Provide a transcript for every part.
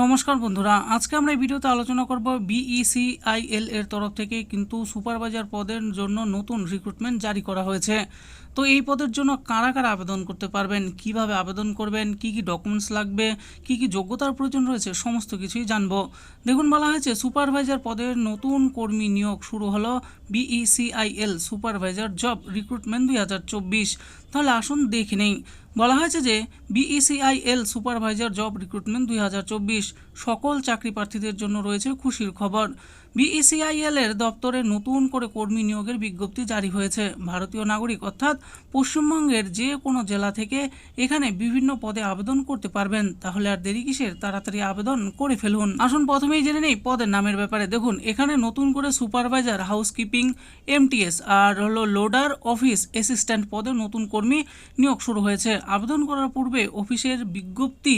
নমস্কার বন্ধুরা, আজকে আমরা এই ভিডিওতে আলোচনা করব বিইসিআইএল এর তরফ থেকে কিন্তু সুপারভাইজার পদের জন্য নতুন রিক্রুটমেন্ট জারি করা হয়েছে। তো এই পদের জন্য কারা কারা আবেদন করতে পারবেন? কীভাবে আবেদন করবেন? কি কি ডকুমেন্টস লাগবে? কি কি যোগ্যতার প্রয়োজন রয়েছে? সমস্ত কিছুই জানব। দেখুন, বলা হয়েছে সুপারভাইজার পদের নতুন কর্মী নিয়োগ শুরু হলো বিইসিআইএল সুপারভাইজার জব রিক্রুটমেন্ট দুই হাজার চব্বিশ। তাহলে আসুন দেখে নেই। বলা হয়েছে যে বিইসিআইএল সুপারভাইজার জব রিক্রুটমেন্ট দুই হাজার চব্বিশ। সকল চাকরি প্রার্থীদের জন্য রয়েছে খুশির খবর। বিইসিআইএল এর দপ্তরে নতুন করে কর্মী নিয়োগের বিজ্ঞপ্তি জারি হয়েছে। ভারতীয় নাগরিক, অর্থাৎ পশ্চিমবঙ্গের যে কোনো জেলা থেকে এখানে বিভিন্ন পদে আবেদন করতে পারবেন। তাহলে আর দেরি কিসের? তাড়াতাড়ি আবেদন করে ফেলুন। আসুন প্রথমেই জেনে নেই পদের নামের ব্যাপারে। দেখুন, এখানে নতুন করে সুপারভাইজার, হাউসকিপিং, এমটিএস আর হলো লোডার অফিস অ্যাসিস্ট্যান্ট পদে নতুন কর্মী নিয়োগ শুরু হয়েছে। আবেদন করার পূর্বে অফিসের বিজ্ঞপ্তি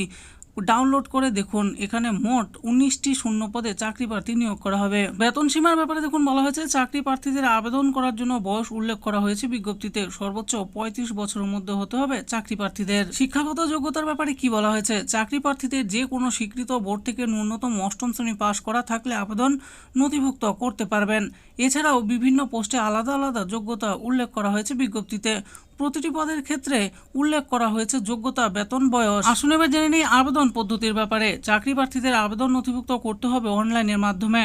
ডাউনলোড করে দেখুন। এখানে মোট উনিশটি শূন্য পদে চাকরি প্রার্থী নিয়োগ করা হবে। বেতন সীমার ব্যাপারে দেখুন বলা হয়েছে, চাকরি প্রার্থীদের আবেদন করার জন্য বয়স উল্লেখ করা হয়েছে। বিজ্ঞপ্তিতে সর্বোচ্চ পঁয়ত্রিশ বছরের মধ্যে হতে হবে চাকরি প্রার্থীদের। শিক্ষাগত যোগ্যতার ব্যাপারে কি বলা হয়েছে? চাকরি প্রার্থীদের যে কোনো স্বীকৃত বোর্ড থেকে ন্যূনতম অষ্টম শ্রেণি পাশ করা থাকলে আবেদন নথিভুক্ত করতে পারবেন। এছাড়াও বিভিন্ন পোস্টে আলাদা আলাদা যোগ্যতা উল্লেখ করা হয়েছে বিজ্ঞপ্তিতে। প্রতিটি পদের ক্ষেত্রে উল্লেখ করা হয়েছে যোগ্যতা, বেতন, বয়স। আসুন এবার জেনে নেই আবেদন পদ্ধতির ব্যাপারে। চাকরি প্রার্থীদের আবেদন নথিভুক্ত করতে হবে অনলাইনের মাধ্যমে।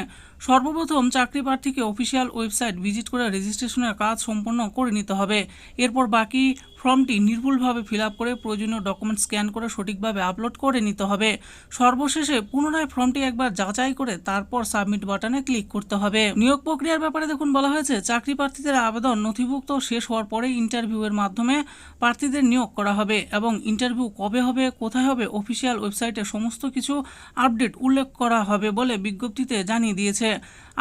সর্বপ্রথম চাকরি প্রার্থীকে অফিসিয়াল ওয়েবসাইট ভিজিট করে রেজিস্ট্রেশনের কাজ সম্পন্ন করে নিতে হবে। এরপর বাকি ফর্মটি নির্ভুলভাবে ফিল করে প্রয়োজনীয় ডকুমেন্ট স্ক্যান করে সঠিকভাবে আপলোড করে নিতে হবে। সর্বশেষে পুনরায় ফর্মটি একবার যাচাই করে তারপর সাবমিট বাটনে ক্লিক করতে হবে। নিয়োগ প্রক্রিয়ার ব্যাপারে দেখুন বলা হয়েছে, চাকরি প্রার্থীদের আবেদন নথিভুক্ত শেষ হওয়ার পরে ইন্টারভিউয়ের মাধ্যমে প্রার্থীদের নিয়োগ করা হবে এবং ইন্টারভিউ কবে হবে, কোথায় হবে অফিসিয়াল ওয়েবসাইটে সমস্ত কিছু আপডেট উল্লেখ করা হবে বলে বিজ্ঞপ্তিতে জানিয়ে দিয়েছে।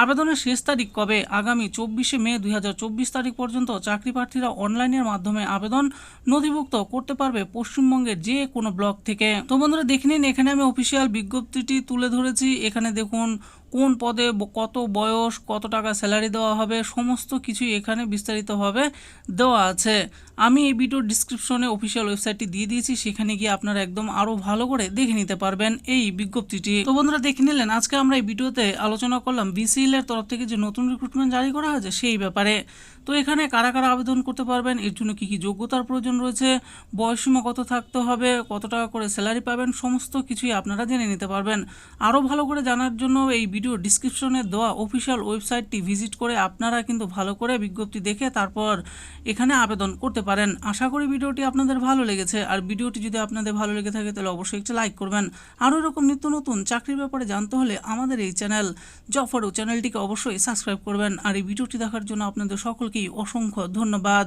আবেদনের শেষ তারিখ কবে? আগামী চব্বিশে মে দুই হাজার চব্বিশ তারিখ পর্যন্ত চাকরি প্রার্থীরা অনলাইনের মাধ্যমে আবেদন নথিভুক্ত করতে পারবে পশ্চিমবঙ্গের যে কোনো ব্লক থেকে। তো বন্ধুরা দেখে নিন, এখানে আমি অফিসিয়াল বিজ্ঞপ্তিটি তুলে ধরেছি। এখানে দেখুন কোন পদে কত বয়স, কত টাকা স্যালারি দেওয়া হবে, সমস্ত কিছুই এখানে বিস্তারিতভাবে দেওয়া আছে। আমি এই ভিডিওর ডিসক্রিপশনে অফিসিয়াল ওয়েবসাইটটি দিয়ে দিয়েছি, সেখানে গিয়ে আপনারা একদম আরও ভালো করে দেখে নিতে পারবেন এই বিজ্ঞপ্তিটি। তো বন্ধুরা, দেখে নিলেন, আজকে আমরা এই ভিডিওতে আলোচনা করলাম বিসিএল এর তরফ থেকে যে নতুন রিক্রুটমেন্ট জারি করা হয়েছে, সেই ব্যাপারে। তো এখানে কারা কারা আবেদন করতে পারবেন, এর জন্য কী কী যোগ্যতার প্রয়োজন রয়েছে বয়সীমা কত থাকতে হবে, কত টাকা করে স্যালারি পাবেন, সমস্ত কিছুই আপনারা জেনে নিতে পারবেন। আরও ভালো করে জানার জন্য এই ভিডিও ডিসক্রিপশনে দেওয়া অফিসিয়াল ওয়েবসাইটটি ভিজিট করে আপনারা কিন্তু ভালো করে বিজ্ঞপ্তি দেখে তারপর এখানে আবেদন করতে পারেন। আশা করি ভিডিওটি আপনাদের ভালো লেগেছে। আর ভিডিওটি যদি আপনাদের ভালো লেগে থাকে তাহলে অবশ্যই একটি লাইক করবেন। আরও এরকম নিত্য নতুন চাকরির ব্যাপারে জানতে হলে আমাদের এই চ্যানেল জফারু চ্যানেলটিকে অবশ্যই সাবস্ক্রাইব করবেন। আর এই ভিডিওটি দেখার জন্য আপনাদের সকলকেই অসংখ্য ধন্যবাদ।